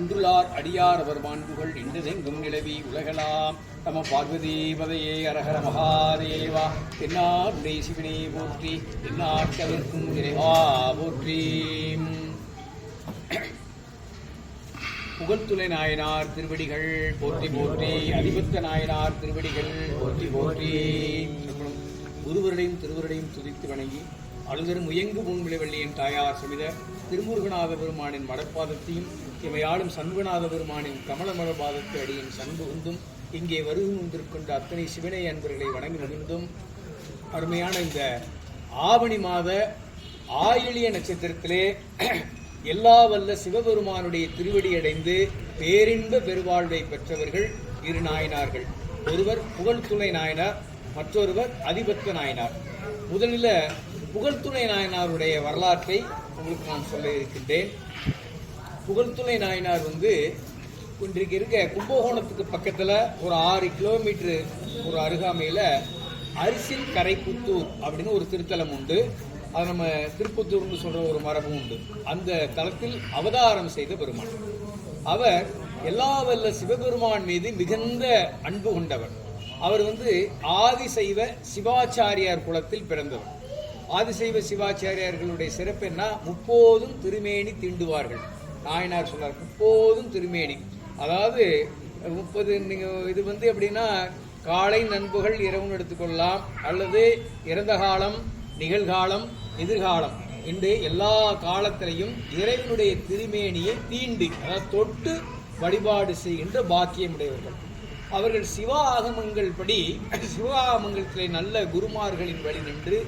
அன்றுளார் அடியார் அவர் மாண்புகள் இன்றதெங்கும் நிலவி உலகலாம் தம பார்வதி அரகர அரஹர மகாதேவா. தென்னாடுடைய சிவனே போற்றி தென்னாட்டவிற்கும் இறைவா போற்றி. புகழ்துணை நாயனார் திருவடிகள் போற்றி போற்றி அதிபத்த நாயனார் திருவடிகள் போற்றி போற்றி. குருவருடையும் திருவருடையும் துதித்து வணங்கி அழுதரும் முயங்கு முன்விளைவள்ளியின் தாயார் சமித திருமுருகநாத பெருமானின் மடப்பாதத்தையும் இவையாளும் சண்புநாத பெருமானின் கமலமல பாதத்து அடியின் சண்புகுந்தும் இங்கே வருகை வந்திருக்கின்ற அத்தனை சிவனை அன்பர்களை வணங்கி மகிழ்ந்தும் அருமையான இந்த ஆவணி மாத ஆயிலிய நட்சத்திரத்திலே எல்லா வல்ல சிவபெருமானுடைய திருவடி அடைந்து பேரின்ப பெருவாழ்வை பெற்றவர்கள் இரு நாயனார்கள். ஒருவர் புகழ்துணை நாயனார் மற்றொருவர் அதிபத்த நாயனார். முதலில் புகழ்துணை நாயனாருடைய வரலாற்றை உங்களுக்கு நான் சொல்ல இருக்கின்றேன். புகழ்துணை நாயனார் வந்து இன்றைக்கு இருக்க கும்பகோணத்துக்கு பக்கத்தில் ஒரு ஆறு கிலோமீட்டர் ஒரு அருகாமையில் அரிசில் கரைப்புத்தூர் அப்படின்னு ஒரு திருத்தலம் உண்டு. அது நம்ம திருப்பத்தூர்னு சொல்கிற ஒரு மரபும் உண்டு. அந்த தலத்தில் அவதாரம் செய்த பெருமான். அவர் எல்லா வல்ல சிவபெருமான் மீது மிகுந்த அன்பு கொண்டவர். அவர் வந்து ஆதிசைவ சிவாச்சாரியார் குலத்தில் பிறந்தவர். ஆதிசைவ சிவாச்சாரியார்களுடைய சிறப்பு என்ன? முப்போதும் திருமேனி தீண்டுவார்கள். நாயனார் சொன்னார் முப்போதும் திருமேனி. அதாவது முப்பது நீங்கள் இது வந்து எப்படின்னா காலை நண்புகள் இரவும் எடுத்துக்கொள்ளலாம் அல்லது இறந்த காலம் நிகழ்காலம் எதிர்காலம் என்று எல்லா காலத்திலையும் இறைவனுடைய திருமேனியை தீண்டு அதாவது தொட்டு வழிபாடு செய்கின்ற பாக்கியமுடையவர்கள். அவர்கள் சிவ ஆகமங்கள் படி சிவ ஆகமங்களத்திலே நல்ல குருமார்களின் வழி நின்று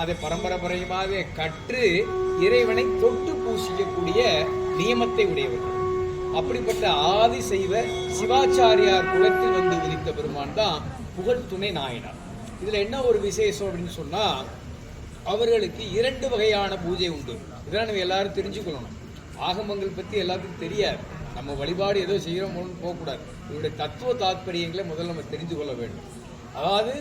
அதை பரம்பரபரமாக கற்று இறைவனை தொட்டு பூசிக்கக்கூடிய நியமத்தை உடையவர்கள். அப்படிப்பட்ட ஆதி செய்வ சிவாச்சாரியார் குலத்தில் வந்து உதித்த பெருமான் தான் புகழ் துணை நாயனார். இதில் என்ன ஒரு விசேஷம் அப்படின்னு சொன்னால் அவர்களுக்கு இரண்டு வகையான பூஜை உண்டு. இதெல்லாம் நம்ம எல்லாரும் தெரிஞ்சுக்கணும் ஆகமங்கள் பற்றி எல்லாத்துக்கும் தெரியாது. நம்ம வழிபாடு ஏதோ செய்கிறோம்னு போகக்கூடாது. இவருடைய தத்துவ தாத்பரியங்களை முதல்ல நம்ம தெரிந்து கொள்ள வேண்டும். அதாவது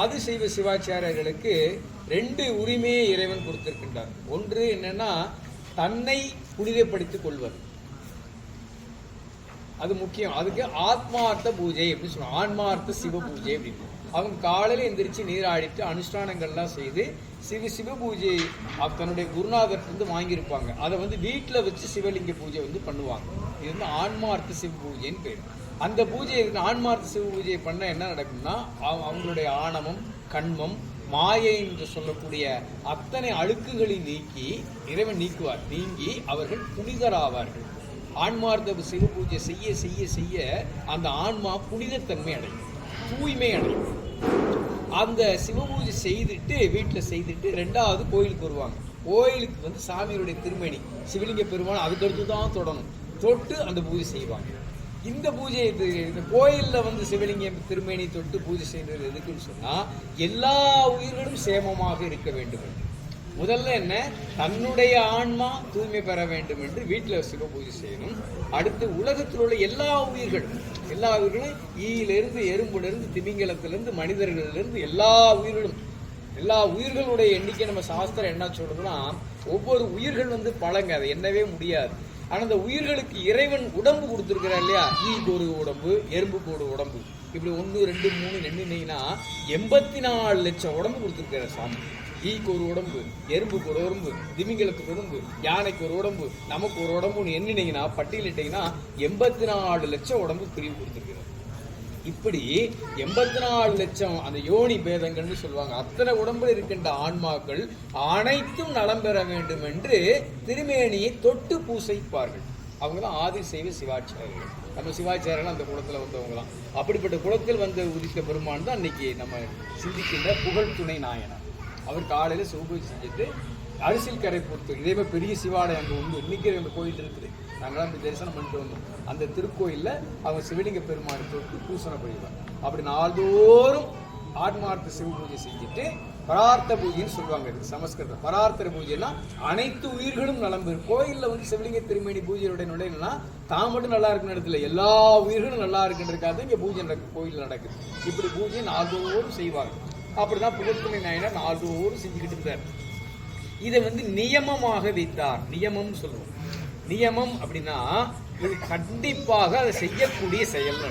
ஆதிசைவ சிவாச்சாரியர்களுக்கு ரெண்டு உரிமையை இறைவன் கொடுத்திருக்கின்றார். ஒன்று என்னன்னா தன்னை புனிதப்படுத்திக் கொள்வது. அது முக்கியம். அதுக்கு ஆத்மார்த்த பூஜை அப்படின்னு சொல்லுவாங்க ஆன்மார்த்த சிவ பூஜை அப்படின்னு. அவங்க காலையில் எந்திரிச்சு நீராடிட்டு அனுஷ்டானங்கள்லாம் செய்து சிவ சிவ பூஜை அவ- தன்னுடைய வந்து வாங்கியிருப்பாங்க. அதை வந்து வீட்டில் வச்சு சிவலிங்க பூஜை வந்து பண்ணுவாங்க. இது வந்து ஆன்மார்த்த சிவ பூஜைன்னு பேர். அந்த பூஜை ஆன்மார்த்த சிவ பூஜையை பண்ண என்ன நடக்கும்னா அவங்களுடைய ஆணவம் கண்மம் மாயை என்று சொல்லக்கூடிய அத்தனை அழுக்குகளை நீக்கி இறைவன் நீக்குவார். நீங்கி அவர்கள் புனிதராவார்கள். ஆன்மார்த்த சிவ பூஜை செய்ய செய்ய செய்ய அந்த ஆன்மா புனிதத்தன்மை அடையும். தூய்மை அடையும். அந்த சிவ பூஜை செய்துட்டு வீட்டில் செய்துட்டு ரெண்டாவது கோயிலுக்கு வருவாங்க. கோயிலுக்கு வந்து சாமியுடைய திருமணி சிவலிங்க பெருமாள் அதுக்கடுத்து தான் தொடணும். தொட்டு அந்த பூஜை செய்வாங்க. இந்த பூஜை இந்த கோயிலில் வந்து சிவலிங்கம் திருமேனி தொட்டு பூஜை செய்கிறது எதுக்குன்னு சொன்னால் எல்லா உயிர்களும் சேமமாக இருக்க வேண்டும். என்று முதல்ல என்ன? தன்னுடைய ஆன்மா தூய்மை பெற வேண்டும் என்று வீட்டில் சிவ பூஜை செய்யணும். அடுத்து உலகத்தில் உள்ள எல்லா உயிர்களும் எல்லா உயிர்களும் ஈயிலிருந்து எறும்பிலிருந்து திமிங்கலத்திலிருந்து மனிதர்களிலிருந்து எல்லா உயிர்களும் எல்லா உயிர்களுடைய எண்ணிக்கை நம்ம சாஸ்திரம் என்ன சொல்றதுன்னா ஒவ்வொரு உயிர்கள் வந்து பழங்க அதை எண்ணவே முடியாது. ஆனால் அந்த உயிர்களுக்கு இறைவன் உடம்பு கொடுத்துருக்கிறார் இல்லையா? ஈக்கு ஒரு உடம்பு எறும்புக்கு ஒரு உடம்பு. இப்படி ஒன்று ரெண்டு மூணு நின்றுனீங்கன்னா எண்பத்தி நாலு லட்சம் உடம்பு கொடுத்துருக்கிறார் சாமி. ஈக்கு ஒரு உடம்பு எறும்புக்கு ஒரு உடம்பு திமிங்களுக்கு ஒரு உடம்பு யானைக்கு ஒரு உடம்பு நமக்கு ஒரு உடம்புன்னு எண்ணினீங்கன்னா பட்டியலிட்டீங்கன்னா எண்பத்தி நாலு லட்சம் உடம்பு பிரிவு கொடுத்துருக்கிறது. இப்படி எண்பத்தி நாலு லட்சம் அந்த யோனி பேதங்கள்னு சொல்லுவாங்க. அத்தனை உடம்புல இருக்கின்ற ஆன்மாக்கள் அனைத்தும் நலம் பெற வேண்டும் என்று திருமேனியை தொட்டு பூசைப்பார்கள். அவங்க தான் ஆதி செய்வ சிவாச்சாரியர்கள். நம்ம சிவாச்சாரியர்கள் அந்த குளத்தில் வந்தவங்களாம். அப்படிப்பட்ட குளத்தில் வந்து உதித்த பெருமான் தான் இன்னைக்கு நம்ம சிந்திக்கின்ற புகழ் துணை நாயனர். அவர் காலையில் சிவபூஜை செஞ்சுட்டு அரிசில் கரை பொறுத்து இதே மாதிரி பெரிய சிவாலயம் அங்கே உண்டு இன்னைக்கு அந்த கோயில் இருக்குது. நாங்களாம் அந்த தரிசனம் பண்ணிட்டு வந்தோம். அந்த திருக்கோயிலில் அவங்க சிவலிங்க பெருமானை தொட்டு பூசணை பண்ணிடுவாங்க. அப்படி நாள்தோறும் ஆத்மார்த்த சிவ பூஜை செஞ்சுட்டு பரார்த்த பூஜைன்னு சொல்லுவாங்க. இது சமஸ்கிருதம். பரார்த்த பூஜைனா அனைத்து உயிர்களும் நலம் பெறும் கோயிலில் வந்து சிவலிங்க திருமேனி பூஜையுடைய நுழையினா தான் மட்டும் நல்லா இருக்கிற இடத்துல எல்லா உயிர்களும் நல்லா இருக்குன்றதுக்காக இங்கே பூஜை நடக்கு கோயில் நடக்குது. இப்படி பூஜை நாள்தோறும் செய்வாங்க. அப்படிதான் புகழ்துணை நாயனார் நாள்தோறும் செஞ்சுக்கிட்டு இருந்தார். இதை வந்து நியமமாக வைத்தார். நியமம்னு சொல்லுவோம். நியமம் அப்படின்னா இது கண்டிப்பாக அதை செய்யக்கூடிய செயல்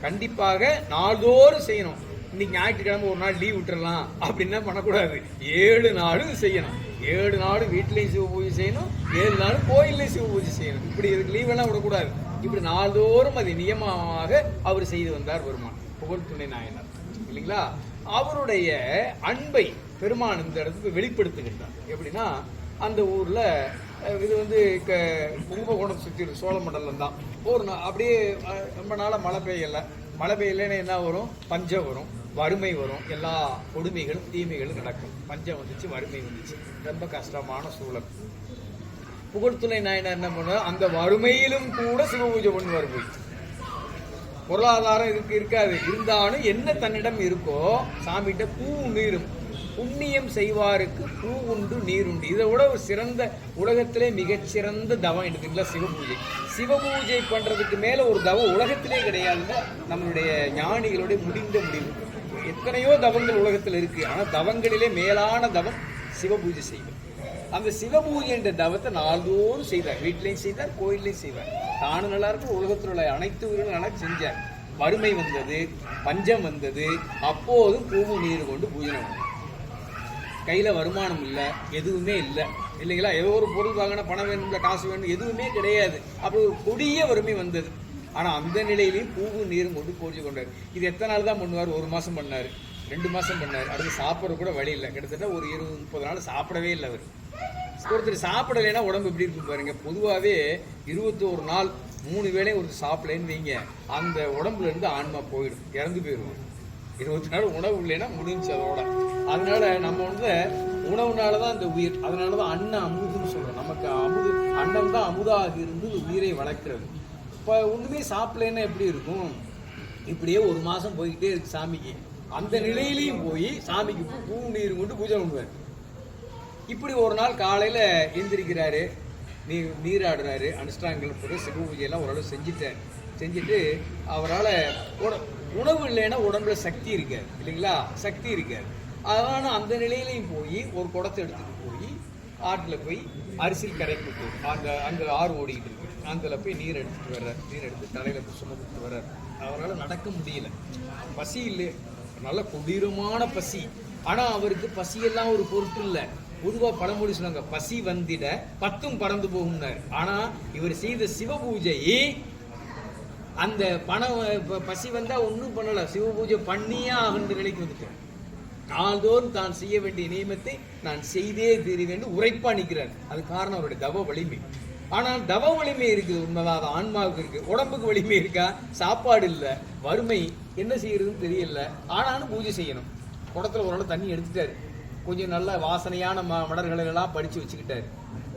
கண்டிப்பாக நாள்தோறும் செய்யணும். இன்னைக்கு ஞாயிற்றுக்கிழமை ஒரு நாள் லீவ் விட்டுறலாம் அப்படின்னா பண்ணக்கூடாது. ஏழு நாளும் செய்யணும். ஏழு நாளும் வீட்லேயும் சிவ பூஜை செய்யணும். ஏழு நாளும் கோயில்லையும் சிவ பூஜை செய்யணும். இப்படி இதுக்கு லீவ் எல்லாம் விடக்கூடாது. இப்படி நாள்தோறும் அது நியமமாக அவர் செய்து வந்தார் வருமான் புகழ் துணை நாயனார். இல்லைங்களா? அவருடைய அன்பை பெருமான் இந்த இடத்துக்கு வெளிப்படுத்துகின்றார். எப்படின்னா அந்த ஊரில் இது வந்து க கும்பகோணம் சுற்றி சோழ மண்டலம் தான். ஒரு நாள் அப்படியே ரொம்ப நாளாக மழை பெய்யலை. மழை பெய்யலைன்னா என்ன வரும்? பஞ்சம் வரும் வறுமை வரும். எல்லா கொடுமைகளும் தீமைகளும் நடக்கும். பஞ்சம் வந்துச்சு வறுமை வந்துச்சு. ரொம்ப கஷ்டமான சூழல். புகழ்துணை நாயனார் என்ன பண்ணுவார்? அந்த வறுமையிலும் கூட சிவ பூஜை பண்ணுவார் போய். பொருளாதாரம் இதுக்கு இருக்காது. இருந்தாலும் என்ன தன்னிடம் இருக்கோ சாமிகிட்ட பூ நீரும் புண்ணியம் செய்வாருக்கு பூ உண்டு நீர் உண்டு. இதை விட ஒரு சிறந்த உலகத்திலே மிகச்சிறந்த தவம் இருக்குங்களா சிவபூஜை. சிவபூஜை பண்ணுறதுக்கு மேலே ஒரு தவம் உலகத்திலே கிடையாதுங்க. நம்மளுடைய ஞானிகளுடைய முடிந்த முடிவு. எத்தனையோ தவங்கள் உலகத்தில் இருக்குது ஆனால் தவங்களிலே மேலான தவம் சிவபூஜை செய்வது அந்த சிவபூஜை என்ற தவத்தை நாள்தோறும் செய்தார் வீட்டிலையும் செய்தார் கோயிலையும் செய்வார். தானும் நல்லா இருக்கும் உலகத்தில் உள்ள அனைத்து உயிர்களும் நல்லா செஞ்சார். வறுமை வந்தது பஞ்சம் வந்தது அப்போதும் பூவும் நீர் கொண்டு பூஜனை பண்ணார். கையில் வருமானம் இல்லை எதுவுமே இல்லை. இல்லைங்களா? ஏதோ ஒரு பொருள் வாங்கின பணம் வேணும் காசு வேணும் எதுவுமே கிடையாது. அப்படி ஒரு கொடிய வறுமை வந்தது. ஆனால் அந்த நிலையிலையும் பூவும் நீரும் கொண்டு பூஜை கொண்டார். இது எத்தனை நாள் தான் பண்ணுவார்? ஒரு மாதம் பண்ணார். ரெண்டு மாதம் பண்ணார். அடுத்து சாப்பிட்ற கூட வழி இல்லை. கிட்டத்தட்ட ஒரு இருபது முப்பது நாள் சாப்பிடவே இல்லை அவர். ஒருத்தர் சாப்பிடலைன்னா உடம்பு எப்படி இருக்கும் பாருங்க. பொதுவாகவே இருபத்தோரு நாள் மூணு வேளையும் ஒருத்தர் சாப்பிடலைன்னு வைங்க. அந்த உடம்புல இருந்து ஆன்மா போயிடும். இறந்து போயிடுவோம் இருபத்தி நாள் உணவு இல்லைன்னா முடிஞ்சு அதோட. அதனால நம்ம வந்து உணவுனால தான் இந்த உயிர். அதனால தான் அன்ன அமுதுன்னு சொல்கிறோம் நமக்கு அமுது அன்னம் தான் அமுதாக இருந்து உயிரை வளர்க்கிறது. இப்போ ஒன்றுமே சாப்பிடலைன்னா எப்படி இருக்கும்? இப்படியே ஒரு மாதம் போய்கிட்டே இருக்கு சாமிக்கு. அந்த நிலையிலையும் போய் சாமிக்கு பூ- நீர் கொண்டு பூஜை பண்ணுவார். இப்படி ஒரு நாள் காலையில் எழுந்திரிக்கிறாரு நீ நீராடுறாரு. அனுஷ்டாங்கள் போட்டு சிவ பூஜையெல்லாம் ஓரளவு செஞ்சுட்டார் செஞ்சுட்டு அவரால் உணவு இல்லைன்னா உடம்புல சக்தி இருக்காது இல்லைங்களா? சக்தி இருக்காது அதனால அந்த நிலையிலையும் போய் ஒரு குடத்தை எடுத்துகிட்டு போய் ஆற்றில் போய் அரிசி கரைக்கிட்டு அந்த அங்கே அங்கே ஆறு ஓடிக்கிட்டு இருக்கு. அதில் போய் நீர் எடுத்துகிட்டு வர்றார். நீர் எடுத்து தலையில் போய் சுமந்துட்டு வர்றார். அவரால் நடக்க முடியல. பசி இல்லை நல்ல கொடீரமான பசி. ஆனா அவருக்கு பசியெல்லாம் ஒரு பொருட்டு இல்ல. பொதுவா பழமொழி சொன்னாங்க பசி வந்திட பத்தும் பறந்து போகும்னார். ஆனா இவர் செய்த சிவ பூஜை அந்த பணம் பசி வந்தா ஒண்ணும் பண்ணல. சிவ பூஜை பண்ணியே ஆகின்ற நிலைக்கு வந்துட்டார் நாள்தோறும் தான் செய்ய வேண்டிய நியமத்தை நான் செய்தே தீருவேன் உரைப்பா நிற்கிறார். அது காரணம் அவருடைய தவ வலிமை. ஆனால் தவ வலிமை இருக்குது உண்மைதான். அது ஆன்மாவுக்கு இருக்கு. உடம்புக்கு வலிமை இருக்கா? சாப்பாடு இல்லை. வறுமை என்ன செய்யறதுன்னு தெரியல. ஆனாலும் பூஜை செய்யணும். குடத்துல ஒரு நாள் தண்ணி எடுத்துட்டாரு. கொஞ்சம் நல்ல வாசனையான ம மலர்களெல்லாம் எல்லாம் படிச்சு வச்சுக்கிட்டாரு.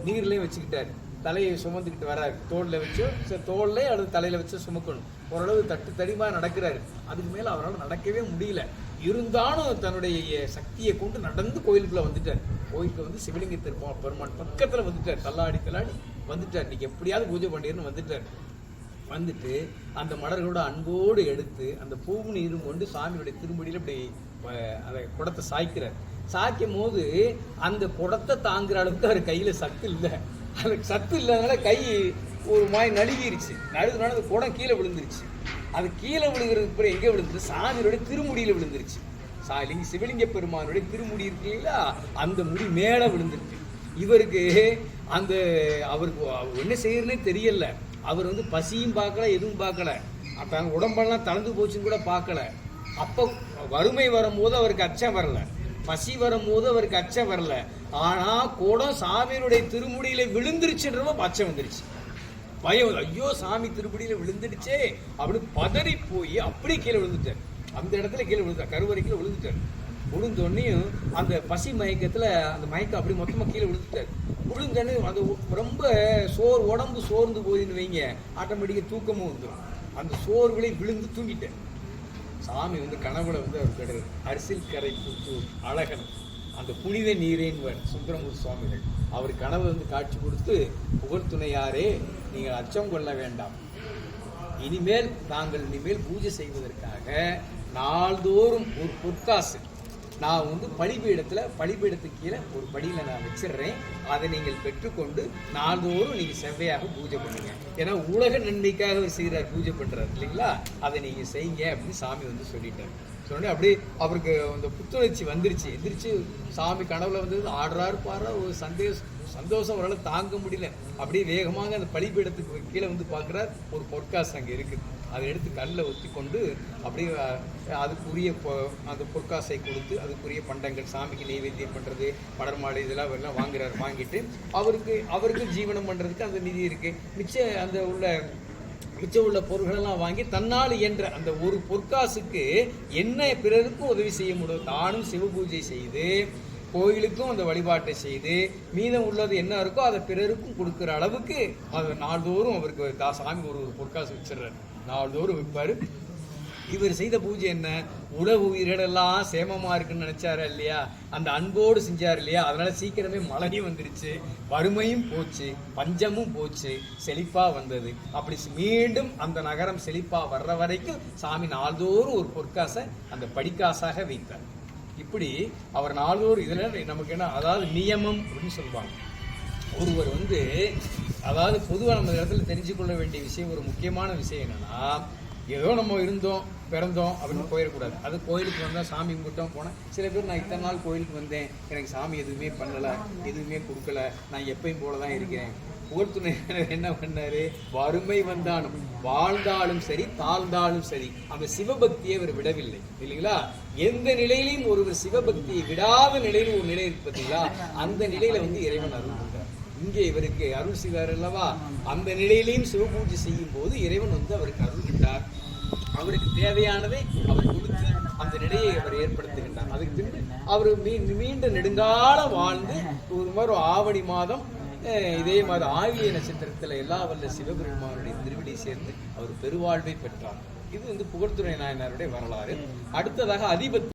நீர்லயும் வச்சுக்கிட்டாரு. தலையை சுமந்துக்கிட்டு வராரு. தோல்ல வச்சு சரி, தோல்ல அல்லது தலையில வச்சு சுமக்கணும். ஓரளவு தட்டு தடிமா நடக்கிறாரு. அதுக்கு மேல அவரால் நடக்கவே முடியல. இருந்தாலும் தன்னுடைய சக்தியை கொண்டு நடந்து கோயிலுக்குள்ள வந்துட்டார். கோயிலுக்கு வந்து சிவலிங்க பெருமான் பக்கத்துல வந்துட்டார். தள்ளாடி தள்ளாடி. வந்துட்டார். இன்னைக்கு எப்படியாவது பூஜை பண்ணிருன்னு வந்துட்டார். வந்துட்டு அந்த மலர்களோட அன்போடு எடுத்து அந்த பூவும் நீரும் கொண்டு சாமியுடைய திருமுடியில இப்படி அதை குடத்தை சாய்க்கிறார். சாய்க்கும் போது அந்த குடத்தை தாங்குற அளவுக்கு அவர் கையில் சத்து இல்லை. அதுக்கு சத்து இல்லாதனால கை ஒரு மாதிரி நழுகிருச்சு நழுதுனால அந்த குடம் கீழே விழுந்துருச்சு. அது கீழே விழுகிறதுக்கு அப்புறம் எங்கே விழுந்துச்சு சாமியோட திருமுடியில் விழுந்துருச்சு. சாலிங்க சிவலிங்க பெருமானுடைய திருமுடி இருக்கு இல்லைங்களா அந்த முடி மேலே விழுந்துருக்கு. இவருக்கு அந்த அவருக்கு அவர் என்ன செய்யறதுனே தெரியல. அவர் வந்து பசியும் பார்க்கல எதுவும் பார்க்கல. தன் உடம்பெல்லாம் தளர்ந்து போச்சுன்னு கூட பார்க்கல. அப்போ வறுமை வரும்போது அவருக்கு அச்சம் வரல. பசி வரும்போது அவருக்கு அச்சம் வரல. ஆனா கூட சாமியினுடைய திருமுடியில விழுந்துருச்சுன்றவோ அச்சம் வந்துருச்சு. பயம் ஐயோ சாமி திருப்படியில் விழுந்துடுச்சே அப்படின்னு பதறி போய் அப்படியே கீழே விழுந்துட்டார். அந்த இடத்துல கீழே விழுந்தார் கருவறை கீழே விழுந்துட்டார். விழுந்தோடனையும் அந்த பசி மயக்கத்தில் அந்த மயக்கம் அப்படி மொத்தமாக கீழே விழுந்துட்டார். விழுந்தோடனே அது ரொம்ப சோர் உடம்பு சோர்ந்து போயின்னு வைங்க. ஆட்டோமேட்டிக்காக தூக்கமும் வந்துடும் அந்த சோர்விலே விழுந்து தூங்கிட்டேன் சாமி வந்து கனவுல வந்து அவர் கேட்டார் அரிசில் கரை புத்தூர் அழகன் அந்த புனித நீரேன்வர் சுந்தரமூர் சுவாமிகள். அவர் கனவு வந்து காட்சி கொடுத்து புகழ்துணையாரே நீங்கள் அச்சம் கொள்ள வேண்டாம். இனிமேல் நாங்கள் இனிமேல் பூஜை செய்வதற்காக நாள்தோறும் ஒரு பொற்காசு நான் வந்து பலிபீடத்துல பலிபீடத்துக்கு கீழே ஒரு படியில் நான் வச்சிடுறேன். அதை நீங்கள் பெற்றுக்கொண்டு நாள்தோறும் நீங்கள் செவ்வையாக பூஜை பண்ணுங்க. ஏன்னா உலக நன்மைக்காக அவர் செய்கிறார் பூஜை பண்ணுறாரு இல்லைங்களா? அதை நீங்கள் செய்யுங்க அப்படின்னு சாமி வந்து சொல்லிட்டார். சொன்னே அப்படியே அவருக்கு அந்த புத்துணர்ச்சி வந்துருச்சு. எந்திரிச்சு சாமி கனவுல வந்து ஆடுறாரு பாடுறா ஒரு சந்தேஷம் சந்தோஷம் அவரால் தாங்க முடியல. அப்படியே வேகமாக அந்த பலிபீடத்துக்கு கீழே வந்து பார்க்குறார் ஒரு பொற்காசு அங்கே இருக்குது. அதை எடுத்து கல்லில் ஒத்தி கொண்டு அப்படியே அதுக்குரிய பொ- அந்த பொற்காசை கொடுத்து அதுக்குரிய பண்டங்கள் சாமிக்கு நெய்வேத்தியம் பண்ணுறது படர்மாடு இதெல்லாம் எல்லாம் வாங்குறாரு வாங்கிட்டு அவருக்கு அவருக்கு ஜீவனம் பண்ணுறதுக்கு அந்த நிதி இருக்குது மிச்ச அந்த உள்ள மிச்சம் உள்ள பொருள்களெல்லாம் வாங்கி தன்னால் இயன்ற அந்த ஒரு பொற்காசுக்கு என்ன பிறருக்கும் உதவி செய்ய முடியும்? தானும் சிவபூஜை செய்து கோயிலுக்கும் அந்த வழிபாட்டை செய்து மீதம் உள்ளது என்ன இருக்கோ அதை பிறருக்கும் கொடுக்குற அளவுக்கு அது நாள்தோறும் அவருக்கு தா- சாமி ஒரு ஒரு பொற்காசு வச்சிடுறாரு. நாள்தோறும் வைப்பாரு. இவர் செய்த பூஜை என்ன? உலக உயிரிடெல்லாம் சேமமா இருக்குன்னு நினைச்சாரு இல்லையா? அந்த அன்போடு செஞ்சார் இல்லையா? அதனால சீக்கிரமே மழையும் வந்துருச்சு. வறுமையும் போச்சு. பஞ்சமும் போச்சு. செழிப்பா வந்தது. அப்படி மீண்டும் அந்த நகரம் செழிப்பா வர்ற வரைக்கும் சாமி நாள்தோறும் ஒரு பொற்காசை அந்த படிக்காசாக வைத்தார் இப்படி அவர் நாள்தோறும் இதில் நமக்கு என்ன? அதாவது நியமம் அப்படின்னு சொல்லுவாங்க. ஒருவர் வந்து அதாவது பொதுவாக நம்ம இடத்துல தெரிஞ்சு கொள்ள வேண்டிய விஷயம் ஒரு முக்கியமான விஷயம் என்னன்னா ஏதோ நம்ம இருந்தோம் பிறந்தோம் அப்படின்னு போயிடக்கூடாது. அது கோயிலுக்கு வந்தால் சாமி கும்பிட்டோம் போனேன் சில பேர் நான் இத்தனை நாள் கோயிலுக்கு வந்தேன் எனக்கு சாமி எதுவுமே பண்ணலை எதுவுமே கொடுக்கல நான் எப்பயும் போல தான் இருக்கிறேன். புகழ்த்துணை என்ன பண்ணாரு? வறுமை வந்தாலும் வாழ்ந்தாலும் சரி தாழ்ந்தாலும் சரி அந்த சிவபக்தியை அவர் விடவில்லை இல்லைங்களா? எந்த நிலையிலையும் ஒருவர் சிவபக்தியை விடாத நிலையில் ஒரு நிலை இருக்கு பார்த்தீங்களா அந்த நிலையில வந்து இறைவன் அருள் இங்கே இவருக்கு அருள் செய்வார் அல்லவா? அந்த நிலையிலையும் சிவபூஜை செய்யும் போது இறைவன் வந்து அவருக்கு அருள் கொண்டார் அவருக்கு தேவையானதை அவர் கொடுத்து அந்த நிலையை அவர் ஏற்படுத்துகின்றார். அதுக்கு பின்பு அவர் மீ மீண்டும் நெடுங்காலம் வாழ்ந்து ஒரு மாதிரி ஆவணி மாதம் அஹ், இதே மாதிரி ஆகிய நட்சத்திரத்தில் எல்லா வல்ல சிவபெருமானுடைய திருவடி சேர்ந்து அவர் பெருவாழ்வை பெற்றார். இது வந்து புகழ்துறை நாயனாருடைய வரலாறு. அடுத்ததாக அதிபத்